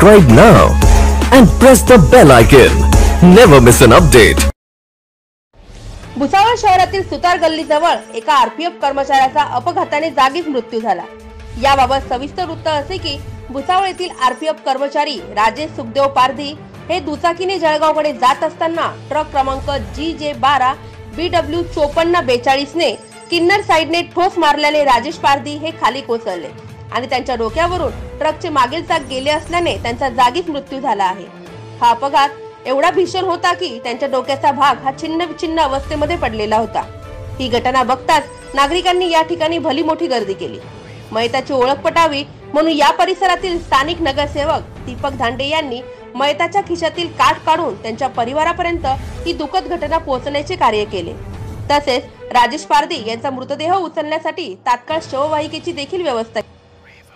Subscribe now and press the bell icon. Never miss an update. Bhusawal शहरातील सुतार गल्लीजवळ एका RPF कर्मचाऱ्याचा अपघाताने जागीच मृत्यू झाला याबाबत सविस्तर वृत्त असे की भुसावळ येथील आरपीएफ कर्मचारी राजेश सुखदेव पारधी हे दुचाकीने जळगावकडे जात असताना ट्रक क्रमांक जी जे बारा बी डब्ल्यू चोपन्न बेचाळीसने किन्नर साईडने ठोस मारल्याने राजेश पारधी हे खाली कोसळले आणि त्यांच्या डोक्यावरून ट्रकचे मागील चाक गेले असल्याने त्यांचा जागीच मृत्यू झाला आहे. हा अपघात एवढा भीषण होता की त्यांच्या डोक्याचा भाग हा छिन्न विछिन्न अवस्थेमध्ये पडलेला होता. ही घटना बघताच नागरिकांनी या ठिकाणी भली मोठी गर्दी केली. मयताची ओळख पटावी म्हणून या परिसरातील स्थानिक नगरसेवक दीपक धांडे यांनी मयताच्या खिशातील काठ काढून त्यांच्या परिवारापर्यंत ही दुःखद घटना पोहोचण्याचे कार्य केले. तसेच राजेश पारदी यांचा मृतदेह उचलण्यासाठी तात्काळ शववाहिकेची देखील व्यवस्था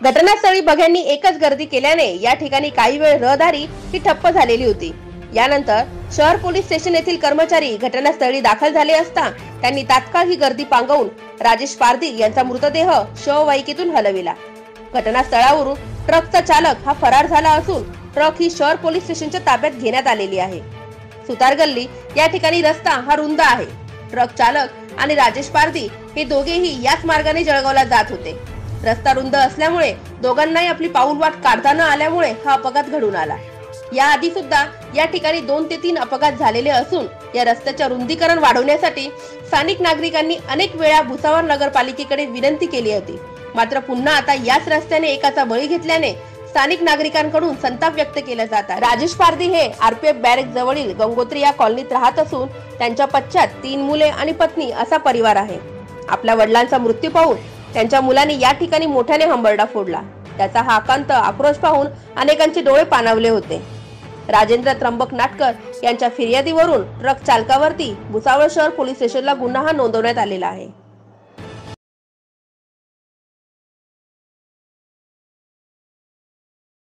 घटनास्थळी बघ्यांनी एकच गर्दी केल्याने या ठिकाणी काही वेळ रहदारी ही ठप्प झालेली होती. यानंतर शहर पोलीस स्टेशन येथील कर्मचारी घटनास्थळी दाखल झाले असता त्यांनी तात्काळ ही गर्दी पांगवून राजेश पारधी यांचा मृतदेह शववाहिकेतून हलविला. घटनास्थळावरून ट्रकचा चालक हा फरार झाला असून ट्रक ही शहर पोलीस स्टेशनच्या ताब्यात घेण्यात आलेली आहे. सुतार गल्ली या ठिकाणी रस्ता हा रुंद आहे. ट्रक चालक आणि राजेश पारधी हे दोघेही याच मार्गाने जळगावला जात होते. रस्ता रुंद असल्यामुळे दोघांनाही आपली पाऊल वाट काढता न आल्यामुळे हा अपघात घडून आला. याआधी सुद्धा या ठिकाणी दोन ते तीन अपघात झालेले असून या रस्त्याच्या रुंदीकरण वाढवण्यासाठी स्थानिक नागरिकांनी अनेक वेळा भुसावळ नगरपालिकेकडे विनंती केली होती. मात्र पुन्हा आता याच रस्त्याने एकाचा बळी घेतल्याने स्थानिक नागरिकांकडून संताप व्यक्त केला जात आहे. राजेश पारधी हे आरपीएफ बॅरेक जवळील गंगोत्री या कॉलनीत राहत असून त्यांच्या पश्चात तीन मुले आणि पत्नी असा परिवार आहे. आपल्या वडिलांचा मृत्यू पाहून त्यांच्या मुलांनी या ठिकाणी मोठ्याने हंबरडा फोडला. त्याचा हा आकांत आक्रोश पाहून अनेकांचे डोळे पाणावले होते. राजेंद्र त्र्यंबक नाटकर यांच्या फिर्यादीवरून ट्रक चालकावरती भुसावळ शहर पोलीस स्टेशनला गुन्हा नोंदवण्यात आलेला आहे.